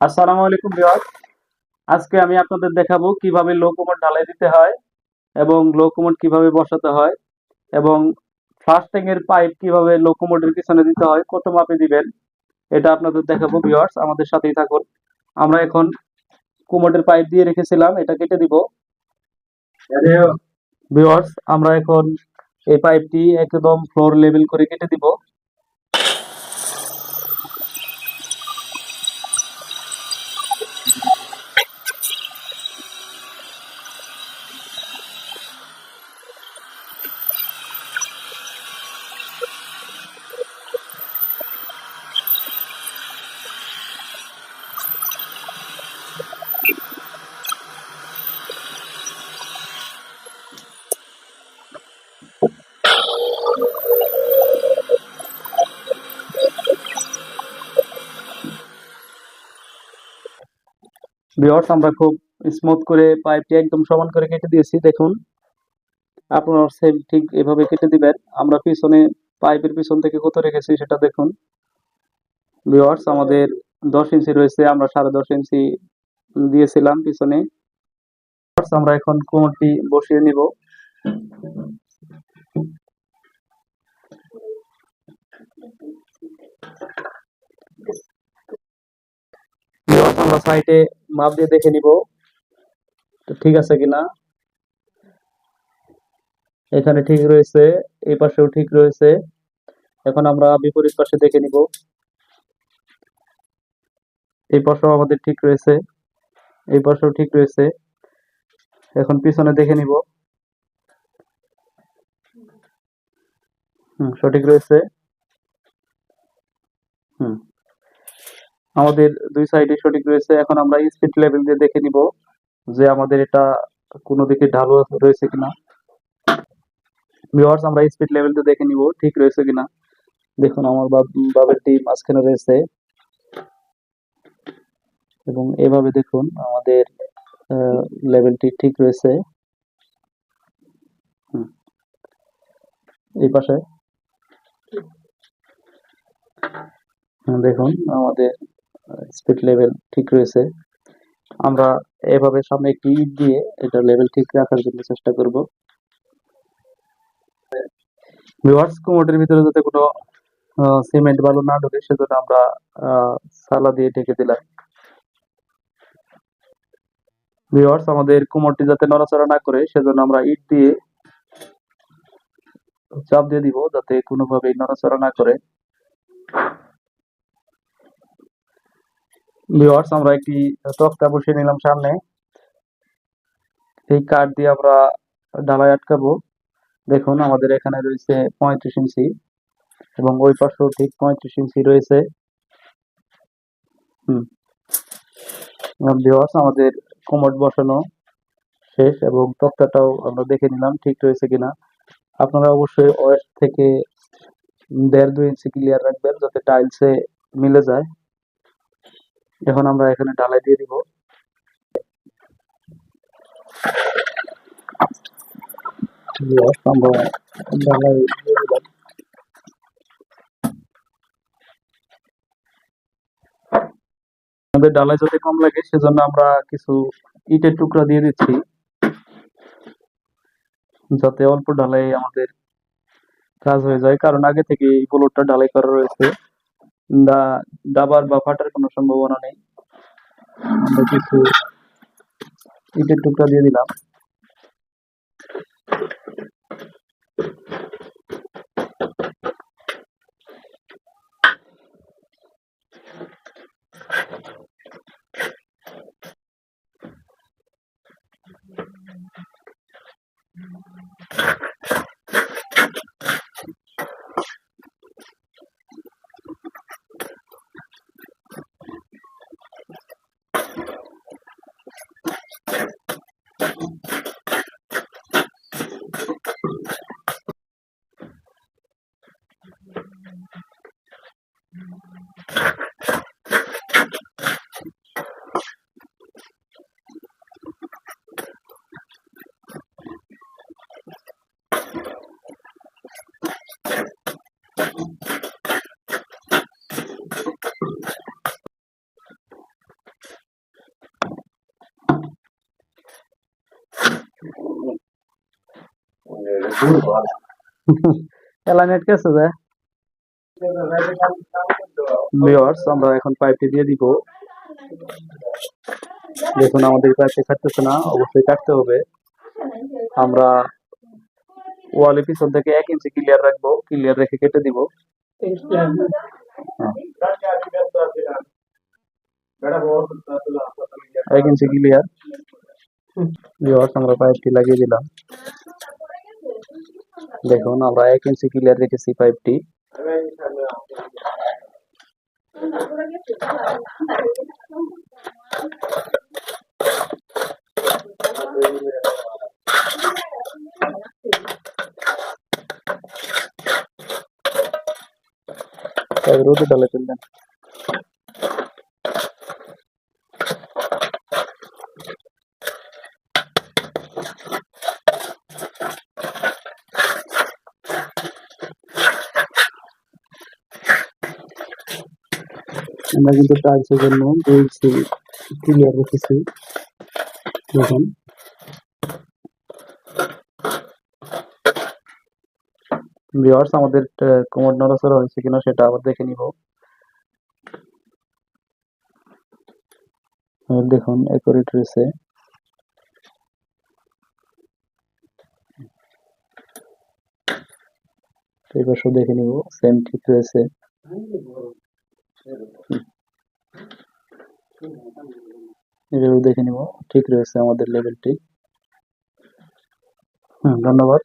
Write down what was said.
আসসালামু আলাইকুম ভিউয়ার্স। আজকে আমি আপনাদের দেখাবো কীভাবে লো ঢালাই দিতে হয় এবং লো কীভাবে বসাতে হয় এবং ফ্লাস্টিং এর পাইপ কীভাবে লো পিছনে দিতে হয়, কত মাপে দিবেন, এটা আপনাদের দেখাবো ভিউয়ার্স। আমাদের সাথেই থাকুন। আমরা এখন কোমরের পাইপ দিয়ে রেখেছিলাম, এটা কেটে দিব। ভিউয়ার্স, আমরা এখন এই পাইপটি একদম ফ্লোর লেভেল করে কেটে দিব। ভিউয়ার্স আমরা খুব স্মুথ করে পাইপটি একদম সমান করে কেটে দিয়েছি, দেখুন। আপনারা সেম ঠিক এভাবে কেটে দিবেন। আমরা পিছনে পাইপের পিছন থেকে কত রেখেছি সেটা দেখুন। ভিউয়ার্স আমাদের দশ ইঞ্চি রয়েছে, আমরা সাড়ে দশ ইঞ্চি দিয়েছিলাম পিছনে। আমরা এখন কোমরটি বসিয়ে নিব? আমরা সাইডে মাপ দিয়ে দেখে নিব। তো ঠিক আছে কিনা এখানে ঠিক রয়েছে, এই পাশেও ঠিক রয়েছে। এখন আমরা বিপরীত পাশে দেখে নিব। এই পাশেও আমাদের ঠিক রয়েছে, এই পাশেও ঠিক রয়েছে। এখন পিছনে দেখে নিব। হুম, সঠিক রয়েছে। হুম। আমাদের দুই সাইডে সঠিক রয়েছে। এখন আমরা স্পিড লেভেল দিয়ে দেখে নিব যে আমাদের এটা কোনো দিকে ঢালু রয়েছে কিনা। ভিউয়ার্স আমরা স্পিড লেভেল দিয়ে দেখে নিব ঠিক রয়েছে কিনা। দেখুন, আমার বাব- বাবেরটি মাঝখানে রয়েছে। এবং এভাবে দেখুন আমাদের লেভেলটি ঠিক রয়েছে। এই পাশে। দেখুন, আমাদের স্পিড লেভেল ঠিক রয়েছে। আমরা এভাবে সামনে একটি ইট দিয়ে এটা লেভেল ঠিক রাখার জন্য চেষ্টা করব। ভিউয়ার্স কোমোডের ভিতরে যাতে কোনো সিমেন্ট বালু না ঢোকে, সেজন্য আমরা সালা দিয়ে ঢেকে দিলাম। ভিউয়ার্স আমাদের কোমরটি যাতে নড়াচড়া না করে, সেজন্য আমরা ইট দিয়ে চাপ দিয়ে দিব, যাতে কোনোভাবেই নড়াচড়া না করে। ভিউয়ার্স আমরা একটি তক্তা বসিয়ে নিলাম সামনে। এই কাঠ দিয়ে আমরা ঢালাই আটকাবো দেখুন, আমাদের এখানে রয়েছে পঁয়ত্রিশ ইঞ্চি এবং ওই পাশেও ঠিক পঁয়ত্রিশ ইঞ্চি রয়েছে। হুম। ভিউয়ার্স আমাদের কোমর বসানো শেষ এবং তক্তাটাও আমরা দেখে নিলাম, ঠিক রয়েছে কিনা। আপনারা অবশ্যই ওয়েস্ট থেকে দেড় দুই ইঞ্চি ক্লিয়ার রাখবেন যাতে টাইলসে মিলে যায়। এখন আমরা এখানে ঢালাই দিয়ে দিব। আমরা ঢালাই যাতে কম লাগে, সেজন্য আমরা কিছু ইটের টুকরা দিয়ে দিচ্ছি। যাতে অল্প ঢালাই আমাদের কাজ হয়ে যায়। কারণ আগে থেকে এই ফ্লোরটা ঢালাই করা রয়েছে। দা দাবার বা ফাটার কোনো সম্ভাবনা নেই। আমরা ইটের টুকটা দিয়ে দিলাম। এলা নেট কেসে যায়? ভিউয়ার্স আমরা এখন পাইপটি দিয়ে দিব। দেখুন আমাদের পাইপটি কাটতেছে না অবশ্যই কাটতে হবে। আমরা ওয়ালের পিছন থেকে এক ইঞ্চি ক্লিয়ার রাখব ক্লিয়ার রেখে কেটে দিব। হ্যাঁ, এক ইঞ্চি ক্লিয়ার ভিউয়ার্স আমরা পাইপটি লাগিয়ে দিলাম। দেখুন আমরা এক ইঞ্চি ক্লিয়ার রেখেছি পাইপটি পাইপ রোদে ডালে ফেললেন আমরা কিন্তু টাইলসের জন্য দুই ক্লিয়ার রেখেছি দেখুন। ভিউয়ার্স আমাদের কোমর নড়াচড়া হয়েছে কিনা সেটা আবার দেখে নিব। দেখুন একুরেট রয়েছে। পাশেও দেখে নিব সেম ঠিক রয়েছে। এভাবে দেখে নিব। ঠিক রয়েছে আমাদের লেভেলটি হুম ধন্যবাদ।